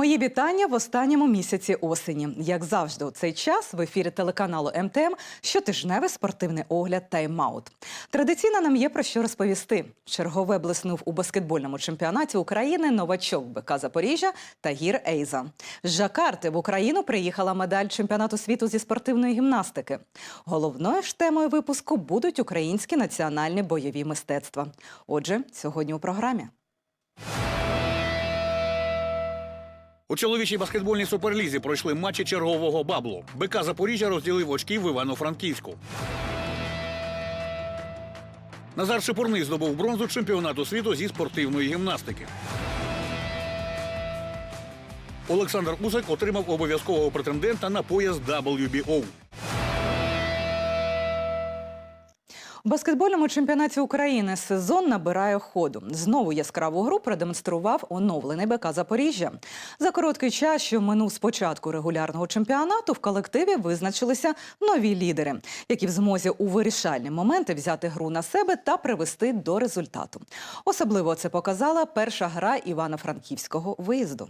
Мої вітання в останньому місяці осені. Як завжди, у цей час в ефірі телеканалу МТМ щотижневий спортивний огляд «Тайм-аут». Традиційно нам є про що розповісти. Чергове блиснув у баскетбольному чемпіонаті України новачок БК Запоріжжя Тагір Ейза. З Жакарти в Україну приїхала медаль чемпіонату світу зі спортивної гімнастики. Головною ж темою випуску будуть українські національні бойові мистецтва. Отже, сьогодні у програмі. У чоловічій баскетбольній суперлізі пройшли матчі чергового баблу. БК Запоріжжя розділив очки в Івано-Франківську. Назар Шипурний здобув бронзу чемпіонату світу зі спортивної гімнастики. Олександр Усик отримав обов'язкового претендента на пояс WBO. У баскетбольному чемпіонаті України сезон набирає ходу. Знову яскраву гру продемонстрував оновлений БК Запоріжжя. За короткий час, що минув з початку регулярного чемпіонату, в колективі визначилися нові лідери, які в змозі у вирішальні моменти взяти гру на себе та привести до результату. Особливо це показала перша гра Івано-Франківського виїзду.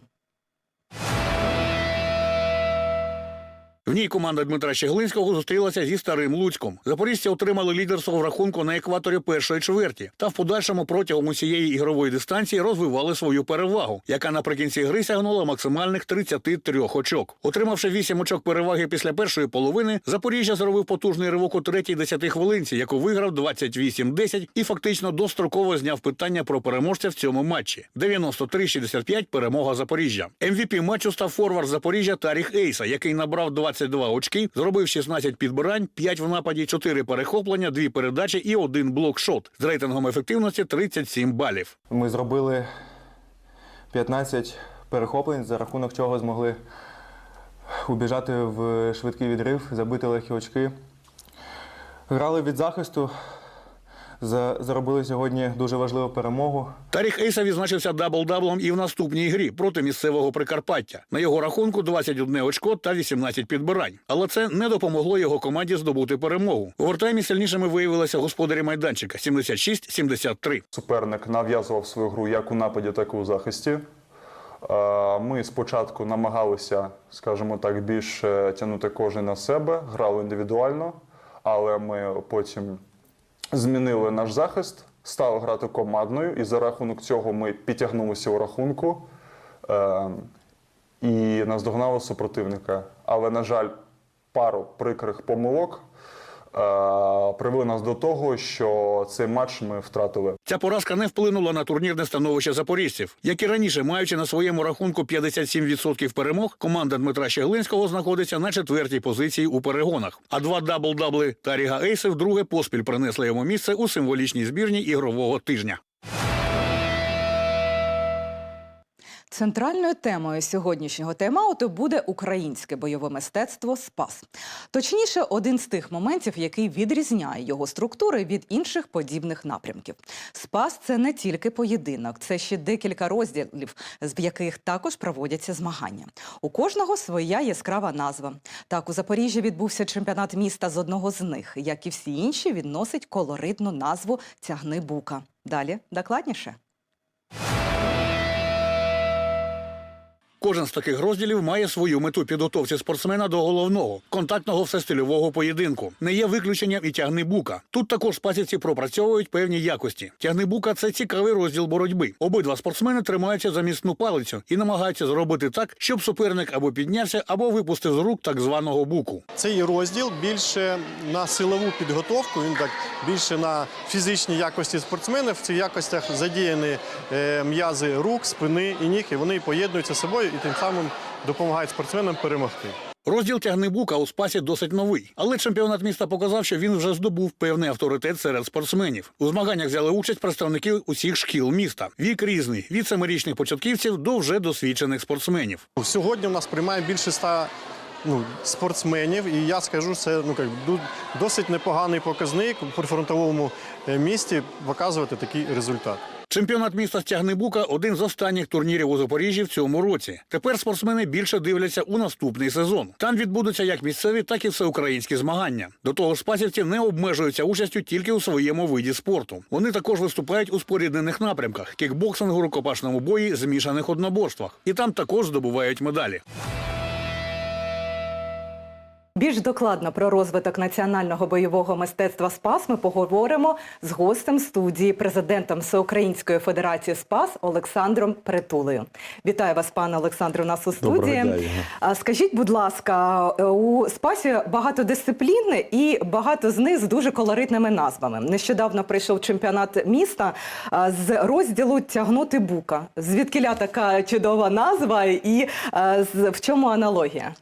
В ній команда Дмитра Щеглинського зустрілася зі старим Луцьком. Запоріжці отримали лідерство в рахунку на екваторі першої чверті та в подальшому протягом усієї ігрової дистанції розвивали свою перевагу, яка наприкінці гри сягнула максимальних 33 очок. Отримавши 8 очок переваги після першої половини, Запоріжжя зробив потужний ривок у третій десятихвилинці, яку виграв 28-10 і фактично достроково зняв питання про переможця в цьому матчі. 93-65 перемога Запоріжжя. МВП матчу став форвард Запоріжжя Таріх Ейса, який набрав 22 очки, зробив 16 підбирань, 5 в нападі, 4 перехоплення, 2 передачі і 1 блокшот з рейтингом ефективності 37 балів. Ми зробили 15 перехоплень, за рахунок чого змогли убіжати в швидкий відрив, забити легкі очки. Грали від захисту, за- заробили сьогодні дуже важливу перемогу. Таріх Ейса відзначився дабл-даблом і в наступній грі проти місцевого Прикарпаття. На його рахунку 21 очко та 18 підбирань. Але це не допомогло його команді здобути перемогу. У овертаймі сильнішими виявилися господарі майданчика 76-73. Суперник нав'язував свою гру як у нападі, так і у захисті. Ми спочатку намагалися, скажімо так, більше тягнути кожен на себе, грали індивідуально, але ми потім змінили наш захист, стали грати командною, і за рахунок цього ми підтягнулися у рахунку е, і наздогнали супротивника. Але, на жаль, пару прикрих помилок привели нас до того, що цей матч ми втратили. Ця поразка не вплинула на турнірне становище запоріжців. Як і раніше, маючи на своєму рахунку 57% перемог, команда Дмитра Щеглинського знаходиться на четвертій позиції у перегонах. А два дабл-дабли Таріга Ейси вдруге поспіль принесли йому місце у символічній збірні ігрового тижня. Центральною темою сьогоднішнього тайм-ауту буде українське бойове мистецтво Спас. Точніше, один з тих моментів, який відрізняє його структури від інших подібних напрямків. Спас це не тільки поєдинок, це ще декілька розділів, з яких також проводяться змагання. У кожного своя яскрава назва. Так, у Запоріжжі відбувся чемпіонат міста з одного з них, як і всі інші, відносить колоритну назву Тягни бука. Далі докладніше. Кожен з таких розділів має свою мету підготовці спортсмена до головного контактного всестильового поєдинку. Не є виключенням і тягни бука. Тут також спасівці пропрацьовують певні якості. Тягни бука це цікавий розділ боротьби. Обидва спортсмени тримаються за міцну палицю і намагаються зробити так, щоб суперник або піднявся, або випустив з рук так званого буку. Цей розділ більше на силову підготовку, він так більше на фізичні якості спортсменів. В цих якостях задіяні е, м'язи рук, спини і ніг, і вони поєднуються з собою і тим самим допомагають спортсменам перемогти. Розділ тягни бука у спасі досить новий, але чемпіонат міста показав, що він вже здобув певний авторитет серед спортсменів. У змаганнях взяли участь представники усіх шкіл міста. Вік різний від семирічних початківців до вже досвідчених спортсменів. Сьогодні в нас приймає більше ста ну, спортсменів, і я скажу, це ну, як, досить непоганий показник у прифронтовому е, місті показувати такий результат. Чемпіонат міста Стягнебука один з останніх турнірів у Запоріжжі в цьому році. Тепер спортсмени більше дивляться у наступний сезон. Там відбудуться як місцеві, так і всеукраїнські змагання. До того ж, спасівці не обмежуються участю тільки у своєму виді спорту. Вони також виступають у споріднених напрямках кікбоксингу, рукопашному бої, змішаних одноборствах. І там також здобувають медалі. Більш докладно про розвиток національного бойового мистецтва Спас ми поговоримо з гостем студії, президентом Всеукраїнської федерації Спас Олександром Притулею. Вітаю вас, пане Олександре, у нас у студії. Дня, Скажіть, будь ласка, у Спасі багато дисциплін і багато з них з дуже колоритними назвами. Нещодавно прийшов чемпіонат міста з розділу Тягнути бука. Звідкиля така чудова назва і в чому аналогія?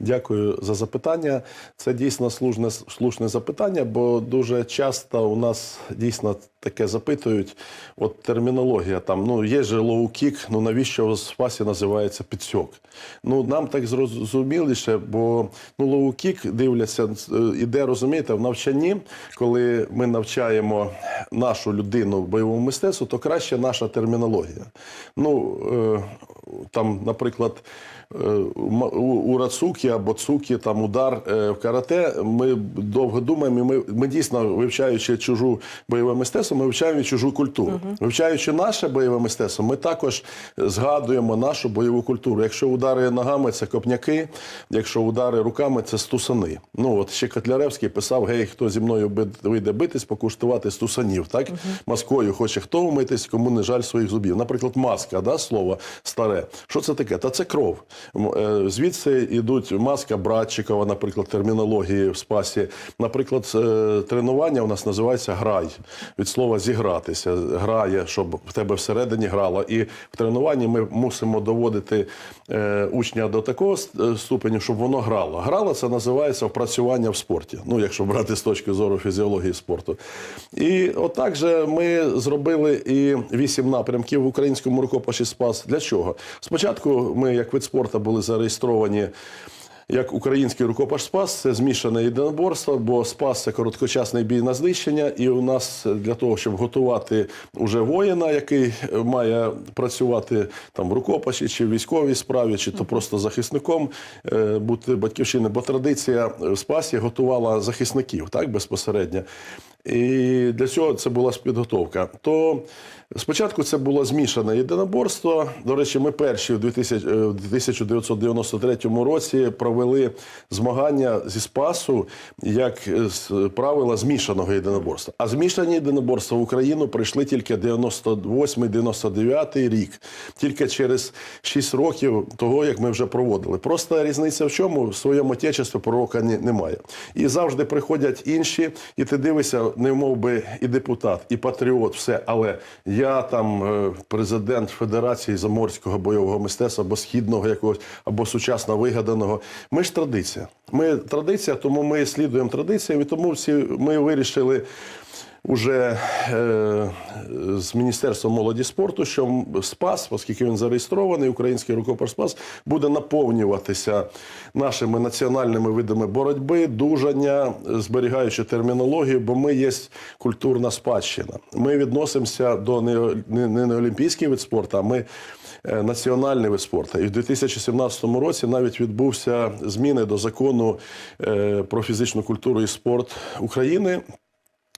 Дякую за запитання. Це дійсно слушне, слушне запитання, бо дуже часто у нас дійсно таке запитують. От термінологія там, ну є же лоу-кік, ну навіщо в спасі називається підсьок? Ну нам так зрозуміліше, бо ну лоу-кік дивляться, е, іде, розумієте, в навчанні, коли ми навчаємо нашу людину в бойовому мистецтву, то краще наша термінологія. Ну е, там, наприклад. е, у, рацукі або цукі, там удар е, в карате. Ми довго думаємо. і Ми, ми дійсно вивчаючи чужу бойове мистецтво, ми вивчаємо чужу культуру. Вивчаючи наше бойове мистецтво, ми також згадуємо нашу бойову культуру. Якщо удари ногами, це копняки, якщо удари руками, це стусани. Ну от ще Котляревський писав: гей, хто зі мною вийде битись, покуштувати стусанів. Так маскою хоче хто вмитись, кому не жаль своїх зубів. Наприклад, маска, да, слово старе. Що це таке? Та це кров. Е, Звідси йдуть маска Братчикова, наприклад, термінології в спасі. Наприклад, е, тренування у нас називається грай. Від слова зігратися. Грає, щоб в тебе всередині грало. І в тренуванні ми мусимо доводити е, учня до такого ступеню, щоб воно грало. Грало це називається впрацювання в спорті. Ну, якщо брати з точки зору фізіології спорту. І отак же ми зробили і вісім напрямків в українському рукопаші Спас. Для чого? Спочатку ми, як вид спорту, були зареєстровані. Як український рукопаш Спас, це змішане єдиноборство, бо Спас це короткочасний бій на знищення. І у нас для того, щоб готувати уже воїна, який має працювати там в рукопаші чи в військовій справі, чи то просто захисником е, бути батьківщини, бо традиція в Спасі готувала захисників так безпосередньо. І для цього це була підготовка. То спочатку це було змішане єдиноборство. До речі, ми перші в 2000, е, 1993 році провели змагання зі Спасу як е, з правила змішаного єдиноборства. А змішані єдиноборства в Україну прийшли тільки 98-99 рік, тільки через 6 років того, як ми вже проводили. Просто різниця в чому в своєму отечестві пророка немає. І завжди приходять інші, і ти дивишся, не мов би і депутат, і патріот, все. Але я там е, президент Федерації заморського бойового мистецтва або східного якогось, або сучасно вигаданого. Ми ж традиція. Ми традиція, тому ми слідуємо традиціям, і тому всі ми вирішили. Уже е, з Міністерством молоді спорту, що СПАС, оскільки він зареєстрований, український рукопаш СПАС, буде наповнюватися нашими національними видами боротьби, дужання, зберігаючи термінологію, бо ми є культурна спадщина. Ми відносимося до не, не олімпійський вид спорту, а ми е, національний вид спорту. І в 2017 році навіть відбувся зміни до закону е, про фізичну культуру і спорт України.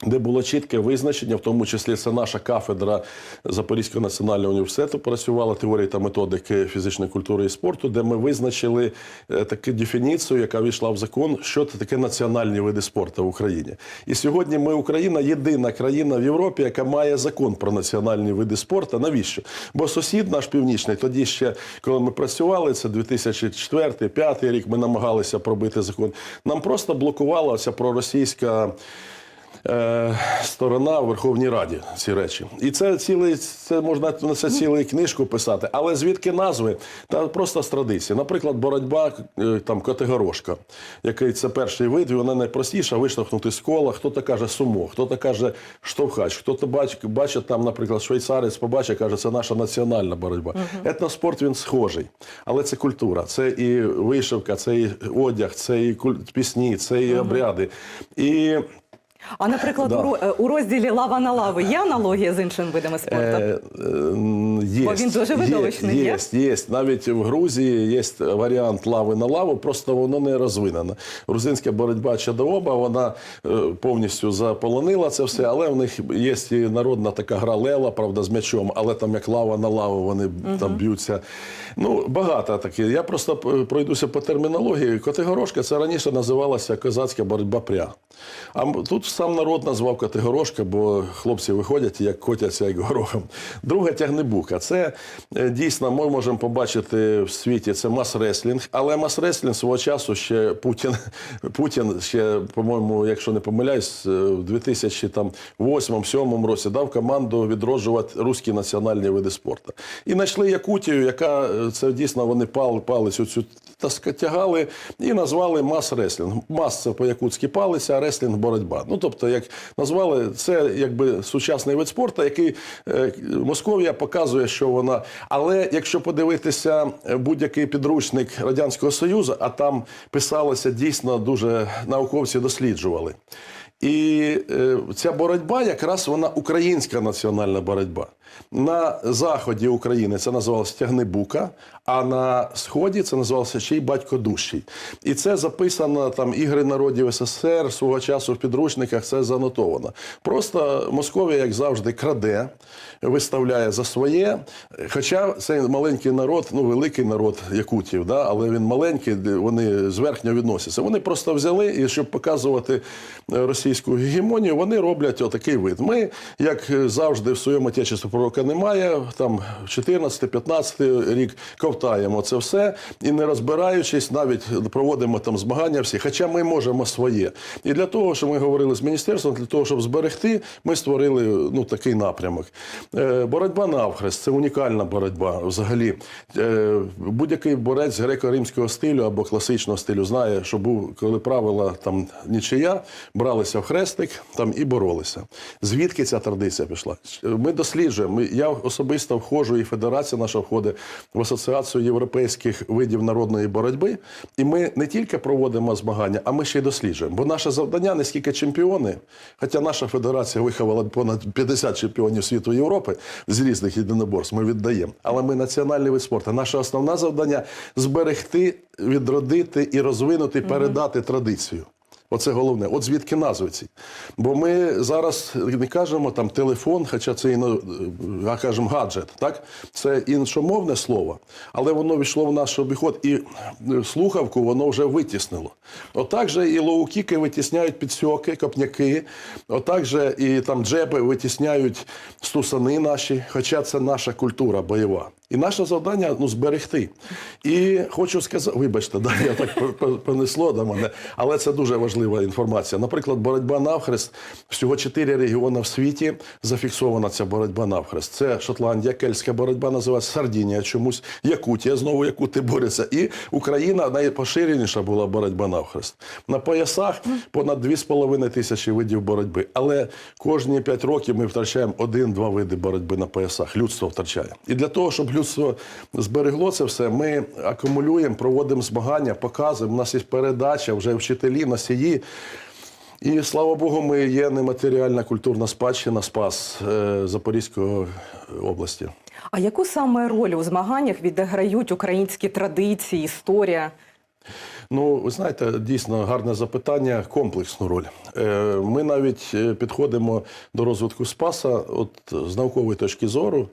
Де було чітке визначення, в тому числі це наша кафедра Запорізького національного університету працювала теорії та методики фізичної культури і спорту, де ми визначили е, таку дефініцію, яка війшла в закон, що це таке національні види спорту в Україні. І сьогодні ми, Україна, єдина країна в Європі, яка має закон про національні види спорту. Навіщо? Бо сусід наш північний, тоді ще коли ми працювали, це 2004-2005 рік, ми намагалися пробити закон. Нам просто блокувала ця проросійська е, сторона в Верховній Раді ці речі. І це цілий, це можна на це цілу книжку писати. Але звідки назви? Та просто з традиції. Наприклад, боротьба е, там Котигорошка, який це перший вид, і вона найпростіша виштовхнути з кола. Хто-то каже сумо, хто-то каже штовхач, хто-то бачить, бачить там, наприклад, швейцарець побачить, каже, це наша національна боротьба. Етноспорт він схожий, але це культура, це і вишивка, це і одяг, це і куль- пісні, це і обряди. І А наприклад, Да. у, е, у розділі лава на лави є аналогія з іншими видами спорту? Е, е, є, Бо він дуже видовищний, Є, є? Навіть в Грузії є варіант лави на лаву, просто воно не розвинено. Грузинська боротьба чадооба, вона е, повністю заполонила це все, але в них є і народна така гра лела, правда, з м'ячом, але там як лава на лаву, вони там б'ються. Ну, багато таке. Я просто пройдуся по термінології. Котигорошка це раніше називалася козацька боротьба пря. А тут сам народ назвав Котигорошка, бо хлопці виходять, як котяться, як горохом. Друга тягнебука. Це е, дійсно ми можемо побачити в світі це мас-реслінг, але мас-реслінг свого часу ще Путін, Путін ще, по-моєму, якщо не помиляюсь, е, в 2008-2007 році дав команду відроджувати руські національні види спорту. І знайшли Якутію, яка е, це дійсно вони пали, палицю цю таска- тягали і назвали мас-реслінг. Мас це по-якутськи палиця, а реслінг боротьба. Ну тобто, як назвали, це якби сучасний вид спорту, який е, Московія показує, що вона. Але якщо подивитися е, будь-який підручник Радянського Союзу, а там писалося дійсно дуже науковці досліджували. І е, ця боротьба якраз вона українська національна боротьба. На заході України це називалося Тягнебука, а на сході це називалося ще й батько дужчий. І це записано там ігри народів СССР свого часу в підручниках. Це занотовано. Просто Московія, як завжди, краде, виставляє за своє. Хоча цей маленький народ, ну великий народ якутів, да, але він маленький, вони зверхньо відносяться. Вони просто взяли і щоб показувати е, російську гегемонію, вони роблять отакий вид. Ми, як завжди, в своєму отечестві пророка немає. Там 14-15 рік ковтаємо це все і не розбираючись, навіть проводимо там змагання всі. Хоча ми можемо своє. І для того, що ми говорили з міністерством, для того, щоб зберегти, ми створили ну такий напрямок. Е, Боротьба навхрест це унікальна боротьба. Взагалі, Е, будь-який борець греко-римського стилю або класичного стилю знає, що був, коли правила там нічия, бралися в хрестик там і боролися. Звідки ця традиція пішла? Ми досліджуємо. Я особисто входжу, і федерація наша входить в асоціацію європейських видів народної боротьби. І ми не тільки проводимо змагання, а ми ще й досліджуємо. Бо наше завдання не скільки чемпіони, хоча наша федерація виховала понад 50 чемпіонів світу Європи з різних єдиноборств, ми віддаємо. Але ми національний вид спорту. Наше основне завдання зберегти, відродити і розвинути, передати традицію. Оце головне. От звідки назви ці. Бо ми зараз не кажемо там телефон, хоча це іно, а кажемо гаджет. Так? Це іншомовне слово, але воно війшло в наш обіход, і слухавку воно вже витіснило. Отак же і лоукіки витісняють підсьоки, копняки, отак же і там джеби витісняють стусани наші, хоча це наша культура бойова. І наше завдання ну, зберегти. І хочу сказати, вибачте, да, я так по- по- понесло до мене, але це дуже важлива інформація. Наприклад, боротьба навхрест. Всього чотири регіони в світі зафіксована ця боротьба навхрест. Це Шотландія, кельтська боротьба називається Сардінія чомусь, Якутія, знову Якути борються. І Україна найпоширеніша була боротьба навхрест. На поясах понад 2,5 тисячі видів боротьби. Але кожні 5 років ми втрачаємо один-два види боротьби на поясах. Людство втрачає. І для того, щоб людство зберегло це все, ми акумулюємо, проводимо змагання, показуємо. У нас є передача, вже вчителі, носії. І слава Богу, ми є нематеріальна культурна спадщина Спас е, Запорізької області. А яку саме роль у змаганнях відіграють українські традиції, історія? Ну, ви знаєте, дійсно гарне запитання, комплексну роль. Е, Ми навіть е, підходимо до розвитку Спаса от, з наукової точки зору.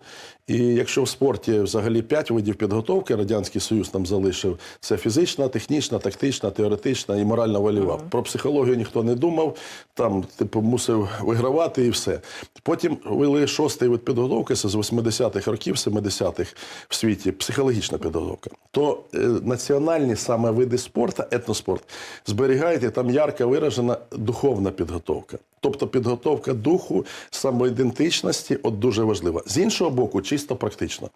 І якщо в спорті взагалі п'ять видів підготовки Радянський Союз нам залишив, це фізична, технічна, тактична, теоретична і моральна вольова. Про психологію ніхто не думав, там типу мусив вигравати і все. Потім ввели шостий вид підготовки, це з 80-х років, 70-х в світі, психологічна підготовка. То е, національні саме види спорту, етноспорт, зберігаєте, там ярко виражена духовна підготовка. Тобто підготовка духу, самоідентичності, от дуже важлива. З іншого боку, чисто практично.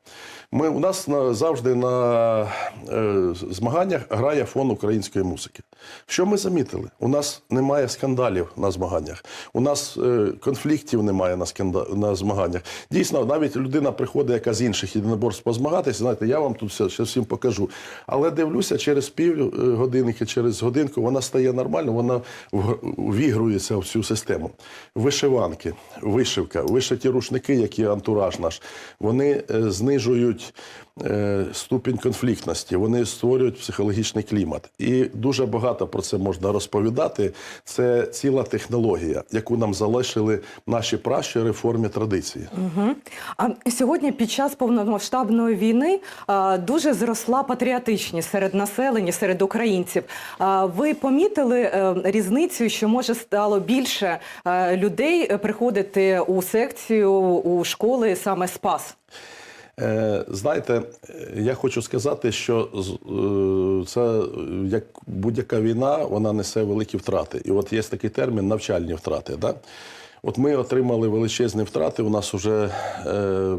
Ми, у нас на, завжди на е, змаганнях грає фон української музики. Що ми замітили? У нас немає скандалів на змаганнях, у нас е, конфліктів немає на, сканда... на змаганнях. Дійсно, навіть людина приходить, яка з інших єдиноборств позмагатися, знаєте, я вам тут все, ще всім покажу. Але дивлюся, через пів годинки, через годинку вона стає нормально, вона вігрується в цю систему. Вишиванки, вишивка, вишиті рушники, які антураж наш, вони е, знижують е, ступінь конфліктності, вони створюють психологічний клімат. І дуже багато про це можна розповідати. Це ціла технологія, яку нам залишили наші пращури в формі традиції. Мгм. А сьогодні під час повномасштабної війни дуже зросла патріотичність серед населення, серед українців. Ви помітили е, різницю, що може стало більше людей е, приходити у секцію у школи саме Спас? Е, Знаєте, я хочу сказати, що е, це як будь-яка війна, вона несе великі втрати. І от є такий термін навчальні втрати. Да? От ми отримали величезні втрати. У нас вже е,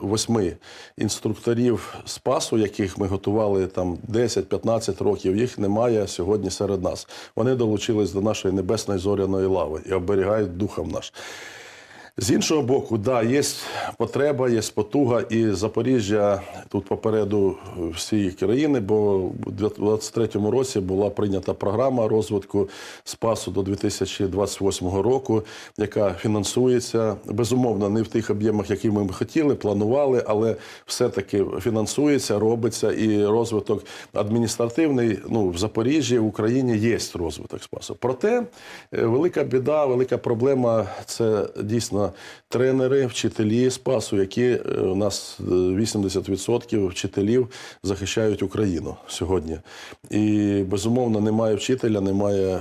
восьми, інструкторів спасу, яких ми готували там 10-15 років. Їх немає сьогодні серед нас. Вони долучились до нашої небесної зоряної лави і оберігають духом наш. З іншого боку, да, є потреба, є потуга, і Запоріжжя тут попереду всієї країни, бо у 2023 році була прийнята програма розвитку спасу до 2028 року, яка фінансується безумовно не в тих об'ємах, які ми хотіли, планували, але все-таки фінансується, робиться і розвиток адміністративний. Ну в Запоріжжі, в Україні є розвиток спасу. Проте е, велика біда, велика проблема це дійсно тренери, вчителі спасу, які е, у нас е, 80% вчителів захищають Україну сьогодні. І безумовно немає вчителя, немає. е,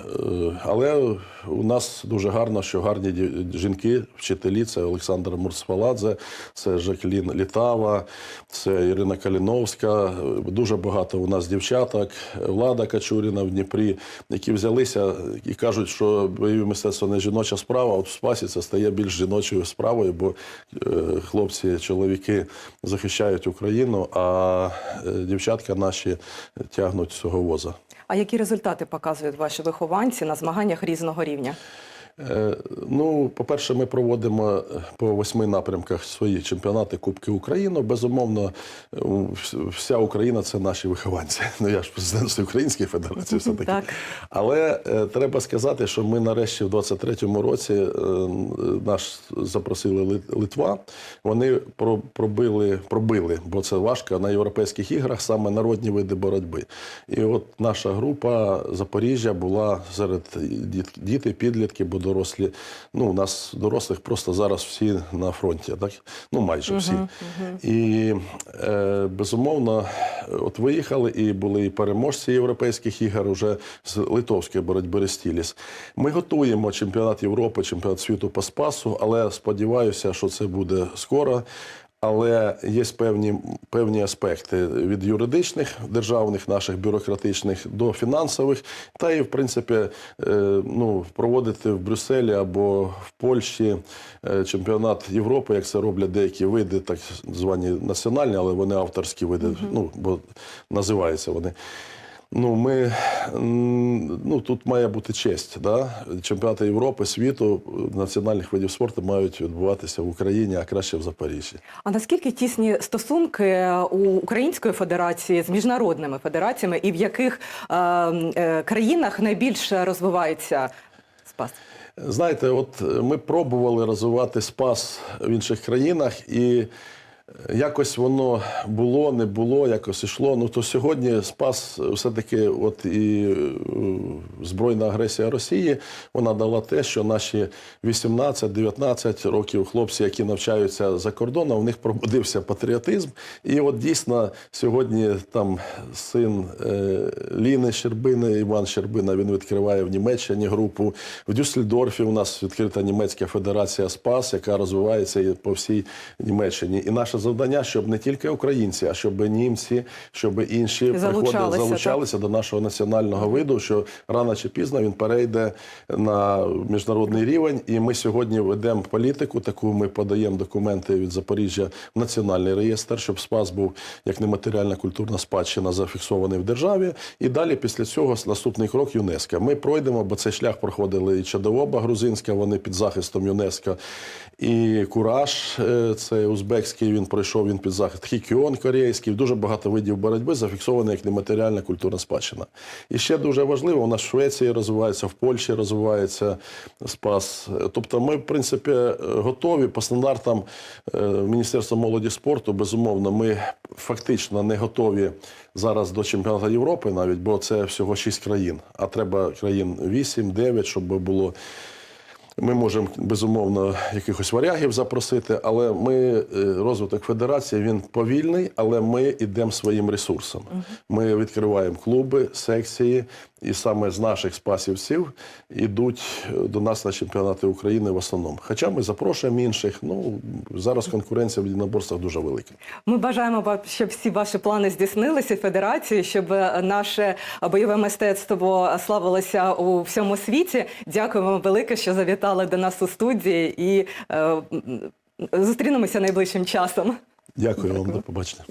Але у нас дуже гарно, що гарні жінки, вчителі це Олександр Мурсфаладзе, це Жаклін Літава, це Ірина Каліновська. Дуже багато у нас дівчаток, Влада Качуріна в Дніпрі, які взялися і кажуть, що бойове мистецтво не жіноча справа, а от в спасі це стає більш жіночою справою, бо е, хлопці, чоловіки захищають Україну, а е, дівчатка наші тягнуть цього воза. А які результати показують ваші вихованці на змаганнях різного рівня? Е, Ну, по-перше, ми проводимо е, по восьми напрямках свої чемпіонати Кубки України. Безумовно, вся Україна це наші вихованці. Ну я ж президент Української Федерації, все таки. Так. Але е, треба сказати, що ми нарешті в 23-му році наш запросили Лит- Литва. Вони пробили, пробили, бо це важко на європейських іграх саме народні види боротьби. І от наша група Запоріжжя була серед діт- діти, підлітки, дорослі. Ну, у нас дорослих просто зараз всі на фронті, так? Ну, майже всі. І е, безумовно, от виїхали і були і переможці європейських ігор уже з литовської боротьби Рестіліс. Ми готуємо чемпіонат Європи, чемпіонат світу по спасу, але сподіваюся, що це буде скоро. Але є певні, певні аспекти від юридичних державних, наших бюрократичних до фінансових, та і в принципі е, ну, проводити в Брюсселі або в Польщі е, чемпіонат Європи, як це роблять деякі види, так звані національні, але вони авторські види, ну бо називаються вони. Ну, ми ну тут має бути честь. Да? Чемпіонати Європи, світу, національних видів спорту мають відбуватися в Україні, а краще в Запоріжжі. А наскільки тісні стосунки у Української Федерації з міжнародними федераціями, і в яких е, е, країнах найбільше розвивається спас? Знаєте, от ми пробували розвивати спас в інших країнах, і якось воно було, не було, якось ішло. Ну то сьогодні спас все-таки, от і е, збройна агресія Росії, вона дала те, що наші 18-19 років хлопці, які навчаються за кордоном, в них пробудився патріотизм. І от дійсно сьогодні там син е, Ліни Щербини, Іван Щербина, він відкриває в Німеччині групу. В Дюссельдорфі у нас відкрита німецька федерація СПАС, яка розвивається по всій Німеччині. І наша наше завдання, щоб не тільки українці, а щоб німці, щоб інші приходили, Залучалися, до нашого національного виду, що рано чи пізно він перейде на міжнародний рівень. І ми сьогодні ведемо політику. Таку ми подаємо документи від Запоріжжя в національний реєстр, щоб спас був як нематеріальна культурна спадщина зафіксований в державі. І далі після цього наступний крок ЮНЕСКО. Ми пройдемо, бо цей шлях проходили і Чадовоба грузинська, вони під захистом ЮНЕСКО, і Кураж, е, це узбекський, він пройшов він під захист. Хікіон корейський, дуже багато видів боротьби зафіксовані як нематеріальна культурна спадщина. І ще дуже важливо, у нас в Швеції розвивається, в Польщі розвивається спас. Тобто, ми, в принципі, е, готові по стандартам е, Міністерства молоді спорту. Безумовно, ми фактично не готові зараз до чемпіонату Європи, навіть бо це всього 6 країн, а треба країн 8-9, щоб було. Ми можемо безумовно якихось варягів запросити, але ми е, розвиток федерації він повільний, але ми йдемо своїм ресурсом. Ми відкриваємо клуби, секції, і саме з наших спасівців йдуть е, до нас на чемпіонати України в основному. Хоча ми запрошуємо інших. Ну зараз конкуренція в єдиноборствах дуже велика. Ми бажаємо вам, щоб всі ваші плани здійснилися федерації, щоб е, наше бойове мистецтво славилося у всьому світі. Дякуємо велике, що завітали до нас у студії і е, зустрінемося найближчим часом. Дякую вам, до побачення.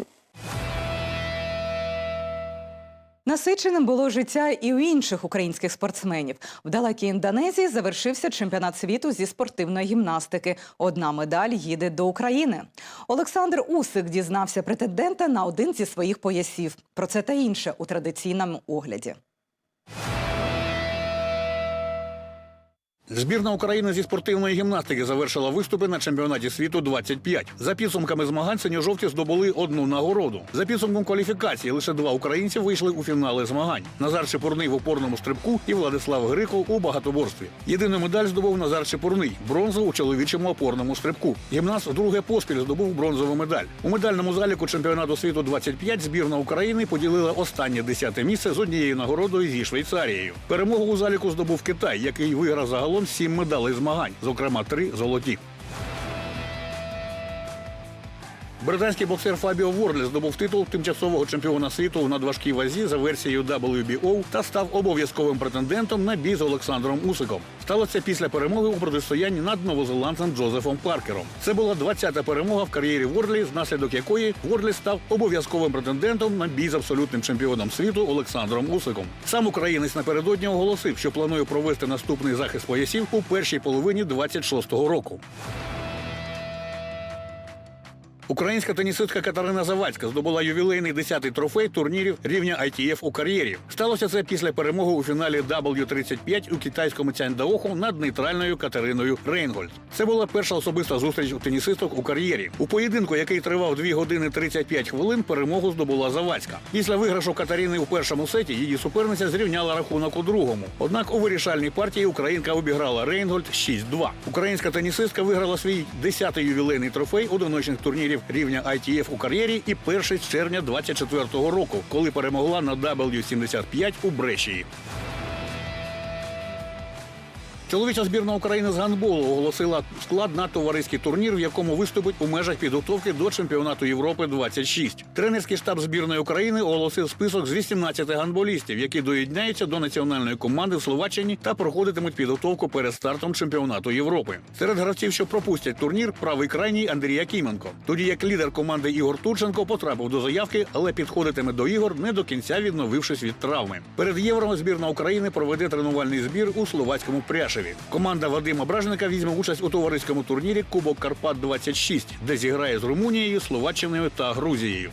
Насиченим було життя і у інших українських спортсменів. В далекій Індонезії завершився чемпіонат світу зі спортивної гімнастики. Одна медаль їде до України. Олександр Усик дізнався претендента на один зі своїх поясів. Про це та інше у традиційному огляді. Збірна України зі спортивної гімнастики завершила виступи на чемпіонаті світу 25. За підсумками змагань синьо-жовті здобули одну нагороду. За підсумком кваліфікації лише два українці вийшли у фінали змагань: Назар Чепурний в опорному стрибку і Владислав Гриков у багатоборстві. Єдину медаль здобув Назар Чепурний бронзу у чоловічому опорному стрибку. Гімнаст вдруге поспіль здобув бронзову медаль. У медальному заліку чемпіонату світу 25 збірна України поділила останнє десяте місце з однією нагородою зі Швейцарією. Перемогу у заліку здобув Китай, який виграв загалом сім медалей змагань, зокрема три золоті. Британський боксер Фабіо Ворлі здобув титул тимчасового чемпіона світу у надважкій вазі за версією WBO та став обов'язковим претендентом на бій з Олександром Усиком. Сталося після перемоги у протистоянні над новозеландцем Джозефом Паркером. Це була 20-та перемога в кар'єрі Ворлі, внаслідок якої Ворлі став обов'язковим претендентом на бій з абсолютним чемпіоном світу Олександром Усиком. Сам українець напередодні оголосив, що планує провести наступний захист поясів у першій половині 26-го року. Українська тенісистка Катерина Завадська здобула ювілейний 10-й трофей турнірів рівня ITF у кар'єрі. Сталося це після перемоги у фіналі W35 у китайському Цяньдаоху над нейтральною Катериною Рейнгольд. Це була перша особиста зустріч у тенісисток у кар'єрі. У поєдинку, який тривав 2 години 35 хвилин, перемогу здобула Завадська. Після виграшу Катерини у першому сеті її суперниця зрівняла рахунок у другому. Однак у вирішальній партії українка обіграла Рейнгольд 6-2. Українська тенісистка виграла свій 10-й ювілейний трофей одиночних турнірів рівня ITF у кар'єрі і перший червня 24-го року, коли перемогла на W75 у Брешії. Чоловіча збірна України з гандболу оголосила склад на товариський турнір, в якому виступить у межах підготовки до чемпіонату Європи 26. Тренерський штаб збірної України оголосив список з 18 гандболістів, які доєдняються до національної команди в Словаччині та проходитимуть підготовку перед стартом чемпіонату Європи. Серед гравців, що пропустять турнір, правий крайній Андрій Якименко. Тоді як лідер команди Ігор Турченко потрапив до заявки, але підходитиме до ігор не до кінця відновившись від травми. Перед євро збірна України проведе тренувальний збір у словацькому Пряшеві. Команда Вадима Бражника візьме участь у товариському турнірі Кубок Карпат 26 де зіграє з Румунією, Словаччиною та Грузією.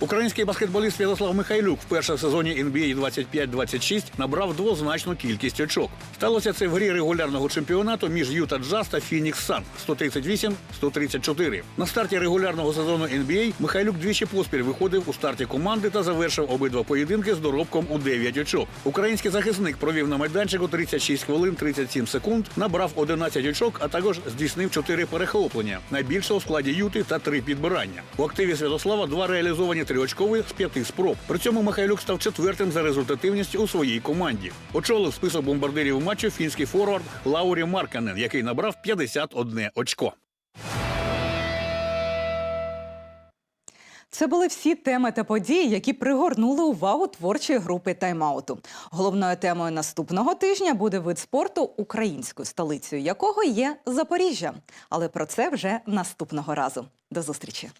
Український баскетболіст Святослав Михайлюк вперше в сезоні NBA 25-26 набрав двозначну кількість очок. Сталося це в грі регулярного чемпіонату між Юта Джаз та Фінікс Сан 138-134. На старті регулярного сезону NBA Михайлюк двічі поспіль виходив у старті команди та завершив обидва поєдинки з доробком у 9 очок. Український захисник провів на майданчику 36 хвилин 37 секунд, набрав 11 очок, а також здійснив 4 перехоплення. Найбільше у складі Юти та 3 підбирання. У активі Святослава два реалізовані триочковий з п'яти спроб. При цьому Михайлюк став четвертим за результативністю у своїй команді. Очолив список бомбардирів матчу фінський форвард Лаурі Марканен, який набрав 51 очко. Це були всі теми та події, які пригорнули увагу творчої групи тайм-ауту. Головною темою наступного тижня буде вид спорту, українською столицею якого є Запоріжжя. Але про це вже наступного разу. До зустрічі.